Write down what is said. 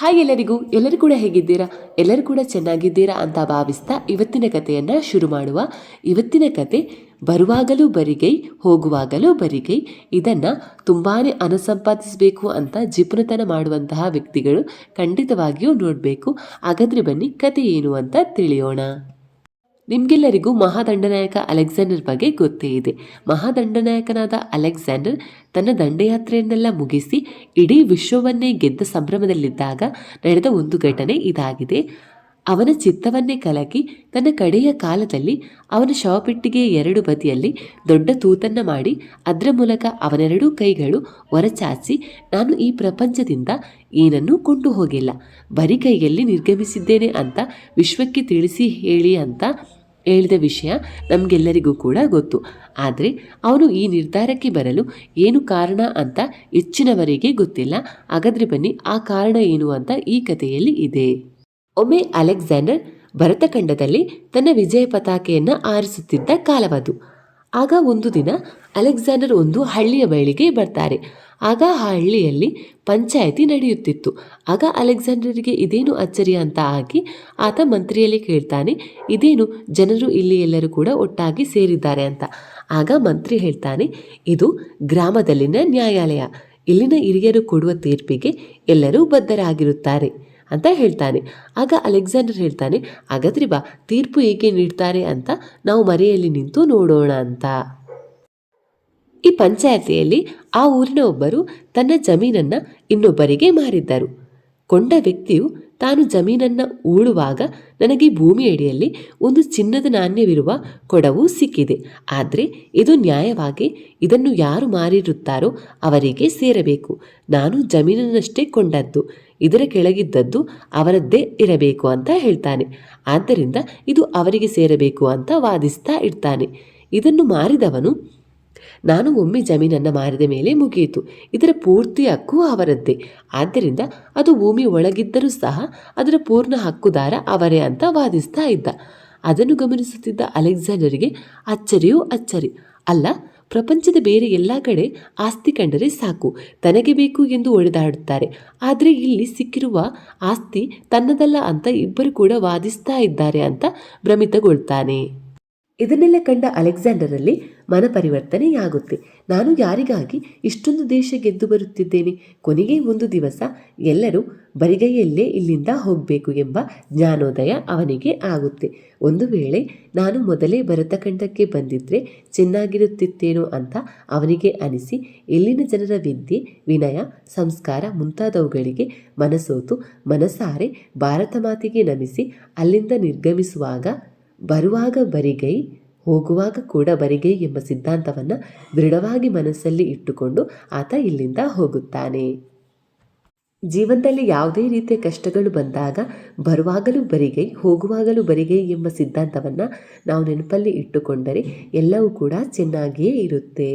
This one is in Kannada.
ಹಾಯ್ ಎಲ್ಲರಿಗೂ, ಎಲ್ಲರೂ ಕೂಡ ಹೇಗಿದ್ದೀರಾ? ಎಲ್ಲರೂ ಕೂಡ ಚೆನ್ನಾಗಿದ್ದೀರಾ ಅಂತ ಭಾವಿಸ್ತಾ ಇವತ್ತಿನ ಕಥೆಯನ್ನು ಶುರು ಮಾಡುವ. ಇವತ್ತಿನ ಕತೆ, ಬರುವಾಗಲೂ ಬರಿಗೈ, ಹೋಗುವಾಗಲೂ ಬರಿಗೈ. ಇದನ್ನು ತುಂಬಾ ಹಣ ಸಂಪಾದಿಸಬೇಕು ಅಂತ ಜಿಪುನತನ ಮಾಡುವಂತಹ ವ್ಯಕ್ತಿಗಳು ಖಂಡಿತವಾಗಿಯೂ ನೋಡಬೇಕು. ಹಾಗಾದರೆ ಬನ್ನಿ ಕತೆ ಏನು ಅಂತ ತಿಳಿಯೋಣ. ನಿಮ್ಗೆಲ್ಲರಿಗೂ ಮಹಾದಂಡನಾಯಕ ಅಲೆಕ್ಸಾಂಡರ್ ಬಗ್ಗೆ ಗೊತ್ತೇ ಇದೆ. ಮಹಾದಂಡನಾಯಕನಾದ ಅಲೆಕ್ಸಾಂಡರ್ ತನ್ನ ದಂಡಯಾತ್ರೆಯನ್ನೆಲ್ಲ ಮುಗಿಸಿ ಇಡೀ ವಿಶ್ವವನ್ನೇ ಗೆದ್ದ ಸಂಭ್ರಮದಲ್ಲಿದ್ದಾಗ ನಡೆದ ಒಂದು ಘಟನೆ ಇದಾಗಿದೆ. ಅವನ ಚಿತ್ತವನ್ನೇ ಕಲಕಿ ತನ್ನ ಕಡೆಯ ಕಾಲದಲ್ಲಿ ಅವನ ಶವಪೆಟ್ಟಿಗೆಯ ಎರಡು ಬದಿಯಲ್ಲಿ ದೊಡ್ಡ ತೂತನ್ನ ಮಾಡಿ ಅದರ ಮೂಲಕ ಅವನೆರಡೂ ಕೈಗಳು ಹೊರಚಾಚಿ ನಾನು ಈ ಪ್ರಪಂಚದಿಂದ ಏನನ್ನೂ ಕೊಂಡು ಹೋಗಿಲ್ಲ ಬರಿ ಕೈಯಲ್ಲಿ ನಿರ್ಗಮಿಸಿದ್ದೇನೆ ಅಂತ ವಿಶ್ವಕ್ಕೆ ತಿಳಿಸಿ ಹೇಳಿ ಅಂತ ಹೇಳಿದ ವಿಷಯ ನಮಗೆಲ್ಲರಿಗೂ ಕೂಡ ಗೊತ್ತು. ಆದರೆ ಅವನು ಈ ನಿರ್ಧಾರಕ್ಕೆ ಬರಲು ಏನು ಕಾರಣ ಅಂತ ಹೆಚ್ಚಿನವರಿಗೆ ಗೊತ್ತಿಲ್ಲ. ಹಾಗಾದ್ರೆ ಬನ್ನಿ, ಆ ಕಾರಣ ಏನು ಅಂತ ಈ ಕಥೆಯಲ್ಲಿ ಇದೆ. ಒಮ್ಮೆ ಅಲೆಕ್ಸಾಂಡರ್ ಭರತಖಂಡದಲ್ಲಿ ತನ್ನ ವಿಜಯ ಪತಾಕೆಯನ್ನು ಆರಿಸುತ್ತಿದ್ದ ಕಾಲವದು. ಆಗ ಒಂದು ದಿನ ಅಲೆಕ್ಸಾಂಡರ್ ಒಂದು ಹಳ್ಳಿಯ ಬಯಲಿಗೆ ಬರ್ತಾರೆ. ಆಗ ಆ ಹಳ್ಳಿಯಲ್ಲಿ ಪಂಚಾಯಿತಿ ನಡೆಯುತ್ತಿತ್ತು. ಆಗ ಅಲೆಕ್ಸಾಂಡರಿಗೆ ಇದೇನು ಅಚ್ಚರಿ ಅಂತ ಆಗಿ ಆತ ಮಂತ್ರಿಯಲ್ಲಿ ಕೇಳ್ತಾನೆ, ಇದೇನು ಜನರು ಇಲ್ಲಿ ಎಲ್ಲರೂ ಕೂಡ ಒಟ್ಟಾಗಿ ಸೇರಿದ್ದಾರೆ ಅಂತ. ಆಗ ಮಂತ್ರಿ ಹೇಳ್ತಾನೆ, ಇದು ಗ್ರಾಮದಲ್ಲಿನ ನ್ಯಾಯಾಲಯ. ಇಲ್ಲಿನ ಹಿರಿಯರು ಕೊಡುವ ತೀರ್ಪಿಗೆ ಎಲ್ಲರೂ ಬದ್ಧರಾಗಿರುತ್ತಾರೆ. ಅಂತ ಹೇಳ್ತಾನೆ. ಆಗ ಅಲೆಕ್ಸಾಂಡರ್ ಹೇಳ್ತಾನೆ, ಹಾಗಾದ್ರೆ ಬಾ, ತೀರ್ಪು ಏಕೆ ನೀಡ್ತಾರೆ ಅಂತ ನಾವು ಮರೆಯಲ್ಲಿ ನಿಂತು ನೋಡೋಣ ಅಂತ. ಈ ಪಂಚಾಯತಿಯಲ್ಲಿ ಆ ಊರಿನ ಒಬ್ಬರು ತನ್ನ ಜಮೀನನ್ನ ಇನ್ನೊಬ್ಬರಿಗೆ ಮಾರಿದ್ದರು. ಕೊಂಡ ವ್ಯಕ್ತಿಯು ತಾನು ಜಮೀನನ್ನ ಉಳುವಾಗ ನನಗೆ ಭೂಮಿಯಡಿಯಲ್ಲಿ ಒಂದು ಚಿನ್ನದ ನಾಣ್ಯವಿರುವ ಕೊಡವು ಸಿಕ್ಕಿದೆ. ಆದರೆ ಇದು ನ್ಯಾಯವಾಗಿ ಇದನ್ನು ಯಾರು ಮಾರಿರುತ್ತಾರೋ ಅವರಿಗೆ ಸೇರಬೇಕು. ನಾನು ಜಮೀನನ್ನಷ್ಟೇ ಕೊಂಡದ್ದು, ಇದರ ಕೆಳಗಿದ್ದದ್ದು ಅವರದ್ದೇ ಇರಬೇಕು ಅಂತ ಹೇಳ್ತಾನೆ. ಆದ್ದರಿಂದ ಇದು ಅವರಿಗೆ ಸೇರಬೇಕು ಅಂತ ವಾದಿಸ್ತಾ ಇರ್ತಾನೆ. ಇದನ್ನು ಮಾರಿದವನು ನಾನು ಒಮ್ಮೆ ಜಮೀನನ್ನು ಮಾರಿದ ಮೇಲೆ ಮುಗಿಯಿತು. ಇದರ ಪೂರ್ತಿ ಹಕ್ಕು ಅವರದ್ದೇ. ಆದ್ದರಿಂದ ಅದು ಭೂಮಿ ಒಳಗಿದ್ದರೂ ಸಹ ಅದರ ಪೂರ್ಣ ಹಕ್ಕುದಾರ ಅವರೇ ಅಂತ ವಾದಿಸ್ತಾ ಇದ್ದ. ಅದನ್ನು ಗಮನಿಸುತ್ತಿದ್ದ ಅಲೆಕ್ಸಾಂಡರ್ಗೆ ಅಚ್ಚರಿಯೂ ಅಚ್ಚರಿ. ಅಲ್ಲ, ಪ್ರಪಂಚದ ಬೇರೆ ಎಲ್ಲ ಕಡೆ ಆಸ್ತಿ ಕಂಡರೆ ಸಾಕು. ತನಗೆ ಬೇಕು ಎಂದು ಒಡೆದಾಡುತ್ತಾರೆ. ಆದರೆ ಇಲ್ಲಿ ಸಿಕ್ಕಿರುವ ಆಸ್ತಿ ತನ್ನದಲ್ಲ ಅಂತ ಇಬ್ಬರು ಕೂಡ ವಾದಿಸ್ತಾ ಇದ್ದಾರೆ ಅಂತ ಭ್ರಮಿತಗೊಳ್ತಾನೆ. ಇದನ್ನೆಲ್ಲ ಕಂಡ ಅಲೆಕ್ಸಾಂಡರಲ್ಲಿ ಮನ ಪರಿವರ್ತನೆಯಾಗುತ್ತೆ ನಾನು ಯಾರಿಗಾಗಿ ಇಷ್ಟೊಂದು ದೇಶ ಗೆದ್ದು ಬರುತ್ತಿದ್ದೇನೆ? ಕೊನೆಗೆ ಒಂದು ದಿವಸ ಎಲ್ಲರೂ ಬರಿಗೈಯಲ್ಲೇ ಇಲ್ಲಿಂದ ಹೋಗಬೇಕು ಎಂಬ ಜ್ಞಾನೋದಯ ಅವನಿಗೆ ಆಗುತ್ತೆ. ಒಂದು ವೇಳೆ ನಾನು ಮೊದಲೇ ಭರತಖಂಡಕ್ಕೆ ಬಂದಿದ್ದರೆ ಚೆನ್ನಾಗಿರುತ್ತಿತ್ತೇನೋ ಅಂತ ಅವನಿಗೆ ಅನಿಸಿ ಇಲ್ಲಿನ ಜನರ ವಿದ್ಯೆ, ವಿನಯ, ಸಂಸ್ಕಾರ ಮುಂತಾದವುಗಳಿಗೆ ಮನಸೋತು ಮನಸಾರೆ ಭಾರತ ಮಾತಿಗೆ ನಮಿಸಿ ಅಲ್ಲಿಂದ ನಿರ್ಗಮಿಸುವಾಗ ಬರುವಾಗ ಬರಿಗೈ ಹೋಗುವಾಗ ಕೂಡ ಬರಿಗೆ ಎಂಬ ಸಿದ್ಧಾಂತವನ್ನು ದೃಢವಾಗಿ ಮನಸ್ಸಲ್ಲಿ ಇಟ್ಟುಕೊಂಡು ಆತ ಇಲ್ಲಿಂದ ಹೋಗುತ್ತಾನೆ. ಜೀವನದಲ್ಲಿ ಯಾವುದೇ ರೀತಿಯ ಕಷ್ಟಗಳು ಬಂದಾಗ ಬರುವಾಗಲೂ ಬರಿಗೈ, ಹೋಗುವಾಗಲೂ ಬರಿಗೈ ಎಂಬ ಸಿದ್ಧಾಂತವನ್ನು ನಾವು ನೆನಪಲ್ಲಿ ಇಟ್ಟುಕೊಂಡರೆ ಎಲ್ಲವೂ ಕೂಡ ಚೆನ್ನಾಗಿಯೇ ಇರುತ್ತೆ.